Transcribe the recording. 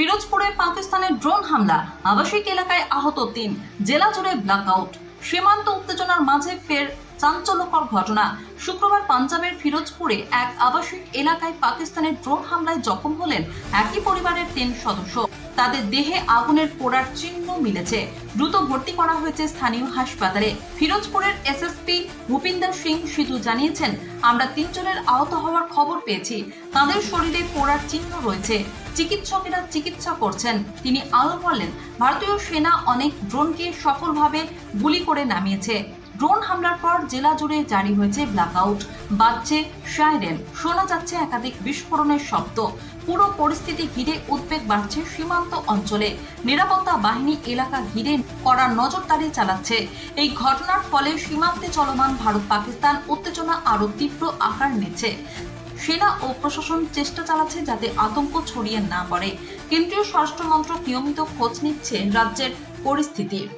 ফিরোজপুরে পাকিস্তানের ড্রোন হামলা, আবাসিক এলাকায় আহত তিন, জেলা জুড়ে ব্ল্যাকআউট সীমান্ত উত্তেজনার মাঝে ফের চাঞ্চল্যকর ঘটনা। শুক্রবার পাঞ্জাবের ফিরোজপুরে এক আবাসিক এলাকায় পাকিস্তানের ড্রোন হামলায় জখম হলেন একই পরিবারের তিন সদস্য। তাদের দেহে আগুনের পোড়ার চিহ্ন মিলেছে। দ্রুত ভর্তি করা হয়েছে স্থানীয় হাসপাতালে। ফিরোজপুরের এসএসপি ভূপিন্দর সিং সিধু জানিয়েছেন, আমরা তিনজনের আহত হওয়ার খবর পেয়েছি। তাদের শরীরে পোড়ার চিহ্ন রয়েছে। চিকিৎসকেরা চিকিৎসা করছেন। তিনি আরও বলেন, ভারতীয় সেনা অনেক ড্রোনকে সফলভাবে গুলি করে নামিয়েছে। ড্রোন হামলার পর জেলা জুড়ে জারি হয়েছে ব্ল্যাকআউট বাজছে সাইরেন শোনা যাচ্ছে একাধিক বিস্ফোরণের শব্দ। পুরো পরিস্থিতি ঘিরে উদ্বেগ বাড়ছে সীমান্ত অঞ্চলে। নিরাপত্তা বাহিনী এলাকা ঘিরে কড়া নজরদারি চালাচ্ছে। এই ঘটনার ফলে সীমান্তে চলমান ভারত পাকিস্তান উত্তেজনা আরও তীব্র আকার নিচ্ছে। সেনা ও প্রশাসন চেষ্টা চালাচ্ছে যাতে আতঙ্ক ছড়িয়ে না পড়ে। কেন্দ্রীয় স্বরাষ্ট্র মন্ত্রক নিয়মিত খোঁজ নিচ্ছে রাজ্যের পরিস্থিতির